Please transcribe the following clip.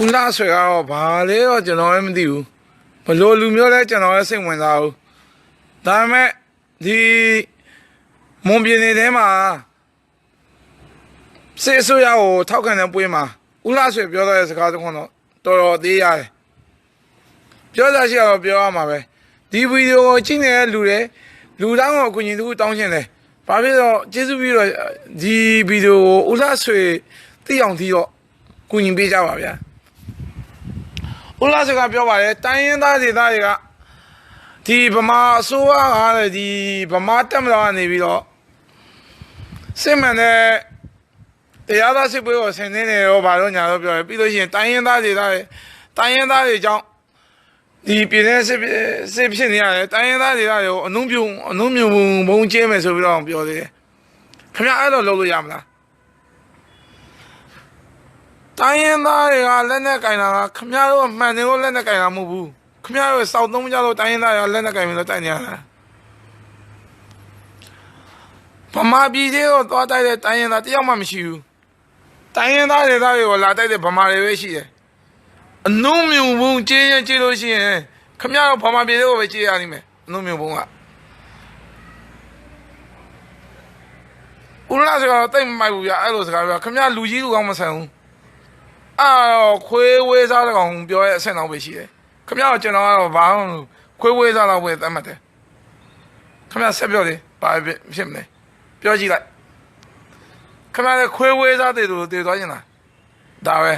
ဦးလှဆွေကတော့ဘာလဲတော့ကျွန်တော်လည်းမသိဘူးဘလို့လူမျိုးလဲကျွန်တော်လည်းစိတ်ဝင်စားဘူးဒါပေမဲ့ဒီမွန်ပြည်နယ်ထဲမှာစစ်အစိုးရကိုထောက်ခံတဲ့ပွဲမှာဦးလှဆွေပြောတဲ့စကားတစ်ခုတော့တော်တော်သေးရတယ်ပြောစားရှိတော့ပြောရမှာပဲဒီဗီဒီယိုကိုကြည့်နေတဲ့လူတွေလူတောင်းကိုအကူအညီတစ်ခုတောင်းရှင်တယ်ဘာဖြစ်လို့ကျေးဇူးပြီးတော့ဒီဗီဒီယိုကိုဦးလှဆွေသိအောင်ဒီတော့ကူညီပေးကြပါဗျာ ဦးလာစကပြောပါတယ်တိုင်းရင်းသားဒေသတွေကဒီဗမာအစိုးရကလည်းဒီဗမာတက်မတော်ကနေပြီးတော့စစ်မှန်တဲ့တရားသားစစ်ပွဲကိုဆင်နေတယ်ရောဘာလို့ညာတော့ပြောတယ်ပြီးလို့ရှိရင်တိုင်းရင်းသားဒေသတွေတိုင်းရင်းသားတွေကြောင့်ဒီပြည်내စစ်စစ်ဖြစ်နေရတယ်တိုင်းရင်းသားဒေသတွေကိုအနှုံးပြုံအနှုံးမြုံဘုံကျဲမယ်ဆိုပြီးတော့ပြောသေးတယ်ခင်ဗျအဲ့လိုလုပ်လို့ရမလား တိုင်းရင်းသားတွေကလက်နဲ့ကင်တာကခမရတို့မှန်တယ်လို့လက်နဲ့ကင်တာမဟုတ်ဘူးခမရတို့စောက်သုံးကြလို့တိုင်းရင်းသားတွေကလက်နဲ့ကင်ပြီးတော့တိုက်နေရတာဗမာပြည်တွေကိုသွားတိုက်တဲ့တိုင်းရင်းသားတယောက်မှမရှိဘူးတိုင်းရင်းသားတွေသားတွေကိုလာတိုက်တဲ့ဗမာတွေပဲရှိတယ်အနုံမြုံဘုံကျေးရင်ကျေးလို့ရှိရင်ခမရတို့ဗမာပြည်တွေကိုပဲကျေးရနိုင်မယ်အနုံမြုံဘုံကဦးလာစကားတော့တိတ်မမိုက်ဘူးဗျအဲ့လိုစကားပြောခမရလူကြီးလူကောင်းမဆန်ဘူး အာခွေးဝေးစားတဲ့ကောင်ပြောရဲ့အဆင့်တော့ပဲရှိတယ်ခမရတော့ကျွန်တော်ကတော့ဘာမှမလုပ်ခွေးဝေးစားတော့ပဲတတ်မှတ်တယ်ခမရဆက်ပြောလေဘာဖြစ်ဖြစ်မလဲပြောကြည့်လိုက်ခမရလည်းခွေးဝေးစားတဲ့သူလိုတည်သွားကျင်လားဒါပဲ